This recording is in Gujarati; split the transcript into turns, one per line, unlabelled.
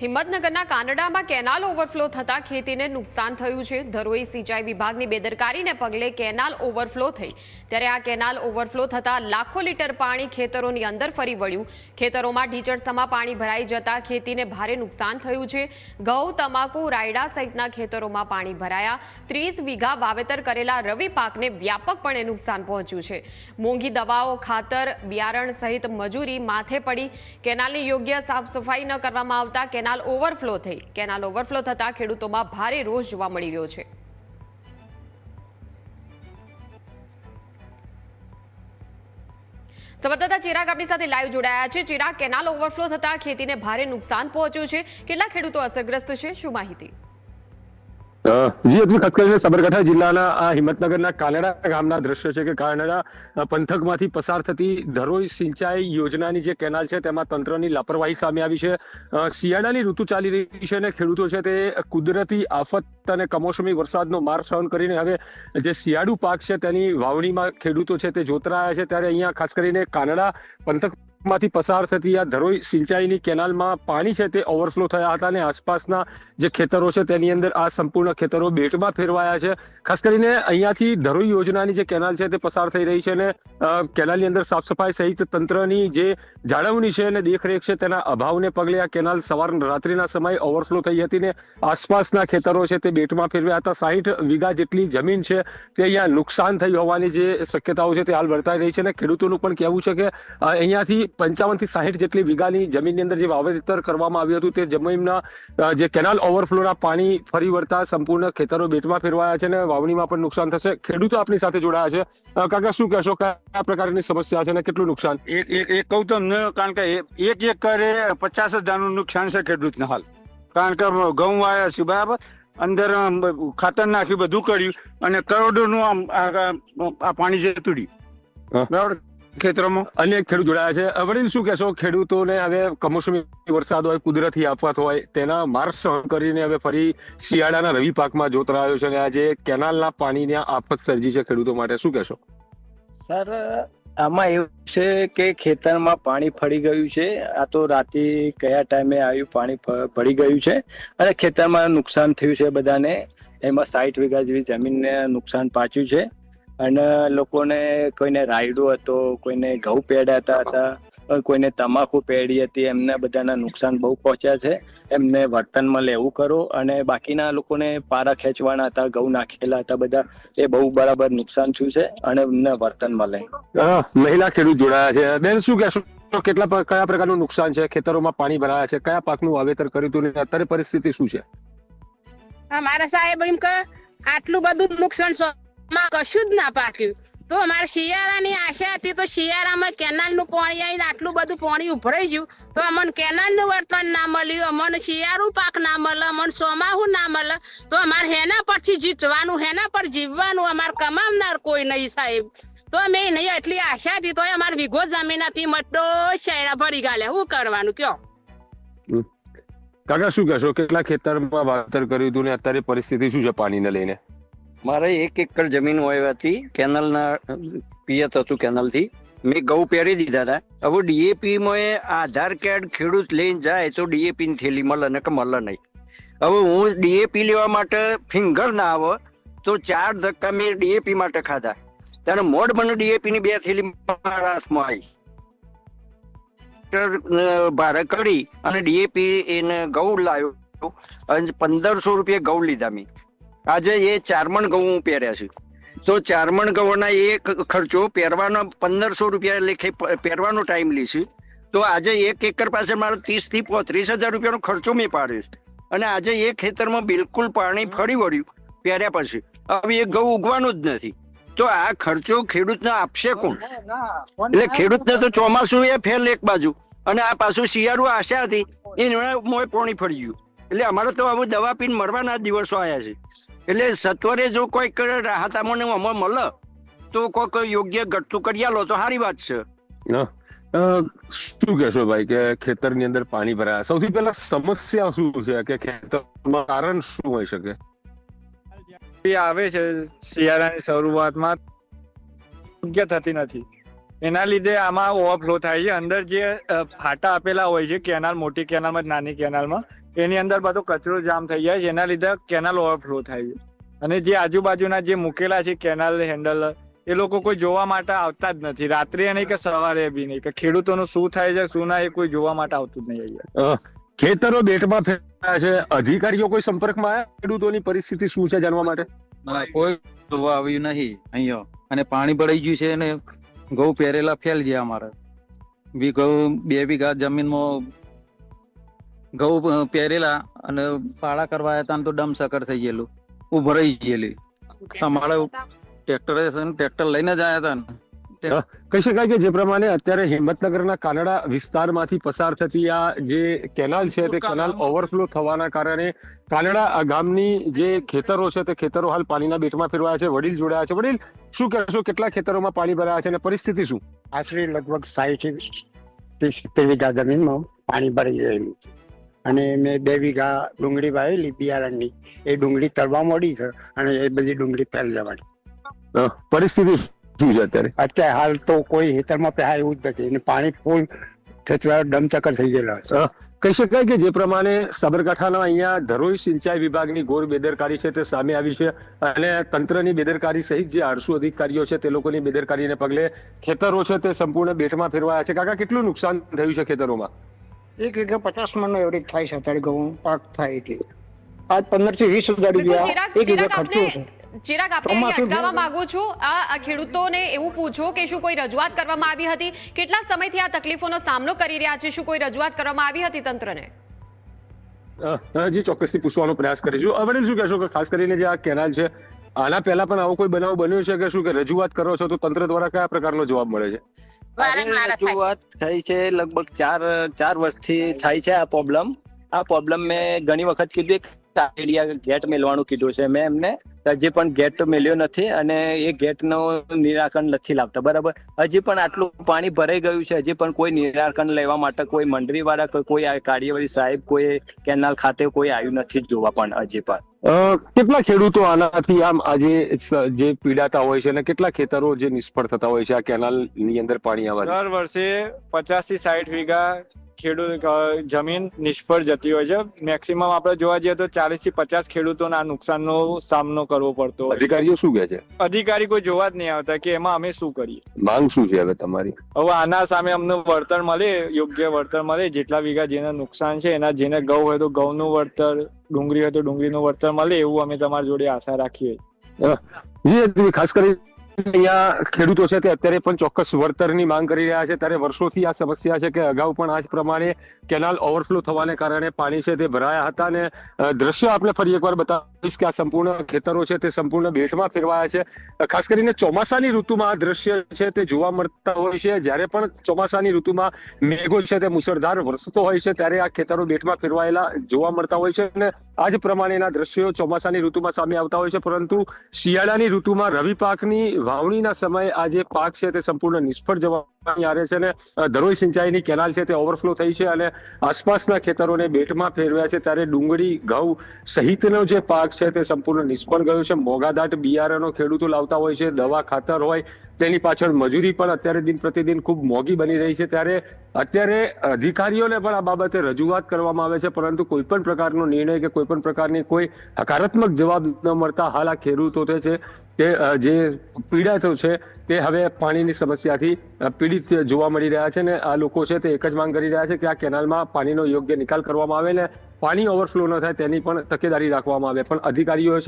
હિંમતનગરના કાનડામાં કેનાલ ઓવરફ્લો થતા ખેતીને નુકસાન થયું છે. ધરોઈ સિંચાઈ વિભાગની બેદરકારીને પગલે કેનાલ ઓવરફ્લો થઈ. ત્યારે આ કેનાલ ઓવરફ્લો થતા લાખો લીટર પાણી ખેતરોની અંદર ફરી વળ્યું. ખેતરોમાં ઢીચડસમાં પાણી ભરાઈ જતા ખેતીને ભારે નુકસાન થયું છે. ઘઉં, તમાકુ, રાયડા સહિતના ખેતરોમાં પાણી ભરાયા. ત્રીસ વીઘા વાવેતર કરેલા રવિ પાકને વ્યાપકપણે નુકસાન પહોંચ્યું છે. મોંઘી દવાઓ, ખાતર, બિયારણ સહિત મજૂરી માથે પડી. કેનાલની યોગ્ય સાફ સફાઈ ન કરવામાં આવતા કેનાલ ઓવરફ્લો થઈ. કેનાલ ઓવરફ્લો થતા ખેડૂતોમાં ભારે રોષ જોવા મળી રહ્યો છે. સંવાદદાતા ચિરાગ આપણી સાથે લાઈવ જોડાયા છે. ચિરાગ, કેનાલ ઓવરફ્લો થતા ખેતીને ભારે નુકસાન પહોંચ્યું છે. કેટલા ખેડૂતો અસરગ્રસ્ત છે? શું માહિતી?
જી અતુલ ખાસ કરીને સાબરકાંઠા જિલ્લાના આ હિંમતનગરના કાનડા ગામના દ્રશ્ય છે કે કાનડા પંથકમાંથી પસાર થતી ધરોઈ સિંચાઈ યોજનાની જે કેનાલ છે તેમાં તંત્રની લાપરવાહી સામે આવી છે. શિયાળાની ઋતુ ચાલી રહી છે અને ખેડૂતો છે તે કુદરતી આફત અને કમોસમી વરસાદનો માર સહન કરીને હવે જે શિયાળુ પાક છે તેની વાવણીમાં ખેડૂતો છે તે જોતરાયા છે. ત્યારે અહીંયા ખાસ કરીને કાનડા પંથક માંથી પસાર થતી આ ધરોઈ સિંચાઈની કેનાલમાં પાણી છે તે ઓવરફ્લો થયા હતા અને આસપાસના જે ખેતરો છે તેની અંદર આ સંપૂર્ણ ખેતરો બેટમાં ફેરવાયા છે. ખાસ કરીને અહીંયાથી ધરોઈ યોજનાની જે કેનાલ છે તે પસાર થઈ રહી છે અને કેનાલની અંદર સાફ સફાઈ સહિત તંત્રની જે જાળવણી છે અને દેખરેખ છે તેના અભાવને પગલે આ કેનાલ સવાર રાત્રિના સમયે ઓવરફ્લો થઈ હતી ને આસપાસના ખેતરો છે તે બેટમાં ફેરવ્યા હતા. સાહીઠ વીઘા જેટલી જમીન છે તે અહીંયા નુકસાન થઈ હોવાની જે શક્યતાઓ છે તે હાલ વર્તાઈ રહી છે અને ખેડૂતોનું પણ કહેવું છે કે અહીંયાથી પંચાવનથી સાહીઠ જેટલી વીઘાની જમીનની અંદર જે વાવેતર કરવામાં આવ્યું હતું તે જમીનના જે કેનાલ ઓવરફ્લોના પાણી ફરી વળતા સંપૂર્ણ ખેતરો બેટમાં ફેરવાયા છે અને વાવણીમાં પણ નુકસાન થશે. ખેડૂતો આપણી સાથે જોડાયા છે. કાકા શું કહેશો? કયા પ્રકારની સમસ્યા છે અને કેટલું નુકસાન?
એક એક એક કહું તમને કારણ કે એક એકરે પચાસ હજારનું નુકસાન છે ખેડૂતને હાલ. કારણ કે ઘઉં વાયા છે બરાબર? અંદર ખાતર નાખ્યું બધું કર્યું અને કરોડોનું આમ આ પાણી જતું રહ્યું બરાબર? ખેતરોમાં?
અન્ય એક ખેડૂત જોડાયા છે. હવે વડીલ શું કહેશો? ખેડૂતોને હવે કમોસમી વરસાદ હોય કુદરતી આફત હોય તેના માર્ગ સહન કરીને હવે ફરી શિયાળાના રવિ પાકમાં જોતરાયો છે અને આજે કેનાલના પાણીની આફત સર્જી છે ખેડૂતો માટે. શું કહેશો?
સર આમાં એવું છે કે ખેતરમાં પાણી ફરી ગયું છે. આ તો રાતે કયા ટાઈમે આવ્યું પાણી ફરી પડી ગયું છે અને ખેતરમાં નુકસાન થયું છે બધાને. એમાં સાઠ વીઘા જેવી જમીનને નુકસાન પાચ્યું છે. અને લોકોને કોઈને રાયડો હતો કોઈને ઘઉં પેડાતા હતા કોઈને તમાકુ પેડી હતી એમને બધાના નુકસાન બહુ પહોંચ્યા છે. એમને વર્તનમાં લેવું કરો અને બાકીના લોકોને પારા ખેંચવાના હતા ઘઉં નાખેલા હતા બધા એ બહુ બરાબર નુકસાન થયું છે અને એમને વર્તન મળે
અ, મહિલા ખેડૂત જોડાયા છે. બેન શું કહેશો? કેટલા કયા પ્રકારનું નુકસાન છે? ખેતરોમાં પાણી ભરાયા છે. કયા પાકનું વાવેતર કર્યું હતું અત્યારે પરિસ્થિતિ શું છે?
મારા સાહેબ એમ કે આટલું બધું નુકસાન માં કશું જ ના પાક્યું. તો અમારે શિયાળાની આશા હતી, તો શિયાળામાં કેનાલનું પાણી આવીને આટલું બધું પાણી ઉભરાઈ ગયું. તો અમને કેનાલનું વર્તન ના મળ્યું, અમને શિયાળું પાક ના મળે, અમને સોમાહુ ના મળે. તો અમારે હેના પરથી જીતવાનું, હેના પર જીવવાનું, અમારે કમાવનાર કોઈ નહીં સાહેબ. તો અમે નહીં એટલી આશા હતી તો અમારે વિઘો જમીન હતી મટો શેરા ભરી ગાલે શું કરવાનું કયો?
કાકા, શું કહેશો? કેટલા ખેતરમાં વાવેતર કર્યું હતું ને અત્યારે પરિસ્થિતિ શું છે પાણીને લઈને?
મારે એક એકર જમીન હતી કેનલના, પિયત હતું કેનલથી. મેં ઘઉં પહેરી દીધા હતા. હવે ડીએપી માં આધાર કાર્ડ ખેડૂત લઈને જાય તો ડીએપી ની થેલી મળે ને કે મળે નહીં. હવે હું ડીએપી લેવા માટે ફિંગર ના આવે તો ચાર ધક્કા મેં ડીએપી માટે ખાધા. ત્યારે મોડ મને ડીએપી ની બે થેલી હાથમાં આવી ભાડે કરી અને ડીએપી એને ઘઉં લાવ્યો. અને પંદરસો રૂપિયા ઘઉં લીધા મેં. આજે એ ચારમણ ઘઉં પહેર્યા છે. તો ચારમણ ઘઉંના એ ખર્ચો પહેરવાનો પંદરસો રૂપિયા લેખે પહેરવાનો ટાઈમ લેશે તો આજે એક એકર પાસે મારો ત્રીસથી પોત્રીસ હજાર રૂપિયાનો ખર્ચો મેં પાડ્યો અને આજે એ ખેતરમાં બિલકુલ પાણી ફરી વળ્યું પહેર્યા પછી. હવે એ ઘઉં ઉગવાનું જ નથી. તો આ ખર્ચો ખેડૂતને આપશે કોણ? એટલે ખેડૂતને તો ચોમાસું એ ફેલ એક બાજુ. અને આ પાછું શિયાળુ આશા હતી એ મોય પોણી ફરી ગયું. એટલે અમારે તો હવે દવા પીને મરવાના દિવસો આવ્યા છે. એટલે સત્વરે જો કોઈક રાહત અમને અમર મળે તો કોઈક યોગ્ય ઘટતું કરી આલો તો સારી વાત છે.
શું કહેશો ભાઈ કે ખેતરની અંદર પાણી ભરાયા? સૌથી પહેલા સમસ્યા શું છે કે ખેતરમાં કારણ શું હોઈ શકે?
એ આવે છે શિયાળાની શરૂઆતમાં યોગ્ય થતી નથી. એના લીધે આમાં ઓવરફ્લો થાય છે. અંદર જે ફાટા આપેલા હોય છે કેનાલ મોટી કેનાલમાં નાની કેનાલમાં એની અંદર બધો કચરો જામ થઈ જાય છે. એના લીધે કેનાલ ઓવરફ્લો થાય છે. અને જે આજુબાજુના જે મૂકેલા છે કેનાલ હેન્ડલ એ લોકો કોઈ જોવા માટે આવતા જ નથી. રાત્રે નહીં કે સવારે બી નહીં. કે ખેડૂતોનું શું થાય છે શું ના એ કોઈ જોવા માટે આવતું જ નહીં અહીંયા.
ખેતરો બેટમાં ફેરવાયા છે. અધિકારીઓ કોઈ સંપર્કમાં આવ્યા ખેડૂતોની પરિસ્થિતિ શું છે જાણવા માટે?
કોઈ જોવા આવ્યું નહીં અહીંયા. અને પાણી ભરાઈ ગયું છે અને ઘઉં પહેરેલા ફેલ છે અમારે. બી ઘઉં બે વીઘા જમીનમાં ઘઉં પહેરેલા અને પાળા કરવા આવ્યા હતા તો ડમ સકર થઈ ગયેલું. રહી ગયેલી. અમારે ટ્રેક્ટર ટ્રેક્ટર લઈને જ આવ્યા હતા
કહી શકાય કે જે પ્રમાણે અત્યારે હિંમતનગરના કાનડા વિસ્તારમાંથી પસાર થતી આ જે કેનાલ છે તે કેનાલ ઓવરફ્લો થવાના કારણે કાનડા ગામની જે ખેતરો છે તે ખેતરો હાલ પાણીના બેટમાં ફેરવાયા છે વડીલ જોડાયા છે. વડીલ શું કહેશો કેટલા ખેતરોમાં પાણી ભરાયા છે અને પરિસ્થિતિ શું?
આશરે લગભગ સાહીઠથી સિત્તેર વીઘા જમીનમાં પાણી ભરાઈ ગયેલું છે. અને મેં બે વીઘા ડુંગળી વાવેલી બિયારણની. એ ડુંગળી તરવા મળી છે અને એ બધી ડુંગળી પહેલ જવાની.
પરિસ્થિતિ શું છે અત્યારે?
અત્યારે હાલ તો કોઈ હેતરમાં પહેરાય એવું જ નથી અને પાણી ફૂલ ખેતવાળો ડમચકર થઈ ગયેલા છે.
કહી શકાય કે જે પ્રમાણે સાબરકાંઠાના અહીંયા ધરોઈ સિંચાઈ વિભાગની ઘોર બેદરકારી છે તે સામે આવી છે અને તંત્રની બેદરકારી સહિત જે આળસુ અધિકારીઓ છે તે લોકોની બેદરકારીને પગલે ખેતરો છે તે સંપૂર્ણ બેટમાં ફેરવાયા છે. કાકા કેટલું નુકસાન થયું છે ખેતરોમાં?
એક વીઘા પચાસ મણનો એવરેજ થાય છે અત્યારે ઘઉં પાક થાય એટલે. આજ પંદરથી વીસ હજાર રૂપિયા એક વીઘા ખર્ચો છે.
ચિરાગ આપને અટકાવવા માંગુ છું. આ આ ખેડૂતોને એવું પૂછો કે શું કોઈ રજૂઆત કરવામાં આવી હતી? કેટલા સમયથી આ તકલીફોનો સામનો કરી રહ્યા છે? શું કોઈ રજૂઆત કરવામાં આવી હતી તંત્રને?
જી ચોક્કસથી પૂછવાનો પ્રયાસ કરીશું. હવે શું કહેશો કે ખાસ કરીને જે આ કેનાલ છે આના પહેલા પણ આવો કોઈ બનાવ બન્યો છે કે શું કે રજૂઆત કરો છો તો તંત્ર દ્વારા કયા પ્રકારનો જવાબ મળે છે?
રજૂઆત થઈ છે લગભગ ચાર ચાર વર્ષથી થાય છે આ પ્રોબ્લેમ આ પ્રોબ્લેમ મેં ઘણી વખત કીધું આઈડિયા ગેટ મેળવાનું કીધું છે. મેં એમને હજી પણ ગેટ મેલ્યો નથી અને એ ગેટનું નિરાકરણ નથી લાવતા. બરાબર? હજી પણ આટલું પાણી ભરાઈ ગયું છે. હજી પણ કોઈ નિરાકરણ લેવા માટે કોઈ મંડળી વાળા કોઈ કાર્યવાહી સાહેબ કોઈ કેનાલ ખાતે કોઈ આવ્યું નથી જોવા પણ હજી પણ.
કેટલા ખેડૂતો આનાથી આમ આજે જે પીડાતા હોય છે અને કેટલા ખેતરો જે નિષ્ફળ થતા હોય છે આ કેનાલની અંદર પાણી આવવા
દર વર્ષે પચાસથી સાઠ વીઘા ખેડૂત જમીન નિષ્ફળ જતી હોય છે. મેક્સિમમ આપણે જોવા જઈએ તો ચાલીસથી પચાસ ખેડૂતોના નુકસાનનો સામનો કરવો પડતો
અધિકારીઓ શું કે છે?
અધિકારી કોઈ જોવા જ નહીં આવતા કે એમાં અમે શું કરીએ.
માંગ શું છે હવે તમારી?
હવે આના સામે અમને વળતર મળે યોગ્ય વળતર મળે. જેટલા વીઘા જેને નુકસાન છે એના જેને ઘઉં હોય તો ઘઉંનું વળતર ડુંગળી હોય તો ડુંગળીનું વળતર મળે એવું અમે તમારી જોડે આશા રાખીએ
જી ખાસ કરી અહીંયા ખેડૂતો છે તે અત્યારે પણ ચોક્કસ વળતરની માંગ કરી રહ્યા છે. ત્યારે વર્ષોથી આ સમસ્યા છે કે અગાઉ પણ આ જ પ્રમાણે કેનાલ ઓવરફ્લો થવાને કારણે પાણી છે તે ભરાયા હતા અને દ્રશ્ય આપણે ફરી એકવાર બતાવીશ કે આ સંપૂર્ણ ખેતરો છે તે સંપૂર્ણ બેટમાં ફેરવાયા છે. ખાસ કરીને ચોમાસાની ઋતુમાં આ દ્રશ્ય છે તે જોવા મળતા હોય છે. જ્યારે પણ ચોમાસાની ઋતુમાં મેઘો છે તે મુસળધાર વરસતો હોય છે, ત્યારે આ ખેતરો બેટમાં ફેરવાયેલા જોવા મળતા હોય છે અને આ જ પ્રમાણેના દ્રશ્યો ચોમાસાની ઋતુમાં સામે આવતા હોય છે. પરંતુ શિયાળાની ઋતુમાં રવિ પાકની વાવણીના સમયે આ જે પાક છે તે સંપૂર્ણ નિષ્ફળ જવાની આરે છે અને ધરોઈ સિંચાઈની કેનાલ છે તે ઓવરફ્લો થઈ છે અને આસપાસના ખેતરોને બેટમાં ફેરવ્યા છે ત્યારે ડુંગળી, ઘઉં સહિતનો જે પાક છે તે સંપૂર્ણ નિષ્ફળ ગયો છે. મોગાદાટ બિયારણો ખેડૂતો લાવતા હોય છે, દવા ખાતર હોય, તેની પાછળ મજૂરી પણ અત્યારે દિન પ્રતિદિન ખૂબ મોંઘી બની રહી છે. ત્યારે અત્યારે અધિકારીઓને પણ આ બાબતે રજૂઆત કરવામાં આવે છે, પરંતુ કોઈ પણ પ્રકારનો નિર્ણય કે કોઈ પણ પ્રકારની કોઈ હકારાત્મક જવાબ ન મળતા હાલ આ ખેડૂતો છે અ, જે પીડાતો છે તે હવે પાણીની સમસ્યાથી પીડિત જોવા મળી રહ્યા છે ને આ લોકો છે તે એક જ માંગ કરી રહ્યા છે કે આ કેનાલમાં પાણીનો યોગ્ય નિકાલ કરવામાં આવે ને પાણી ઓવરફ્લો ન થાય તેની પણ તકેદારી રાખવામાં આવે. પણ અધિકારીઓ છે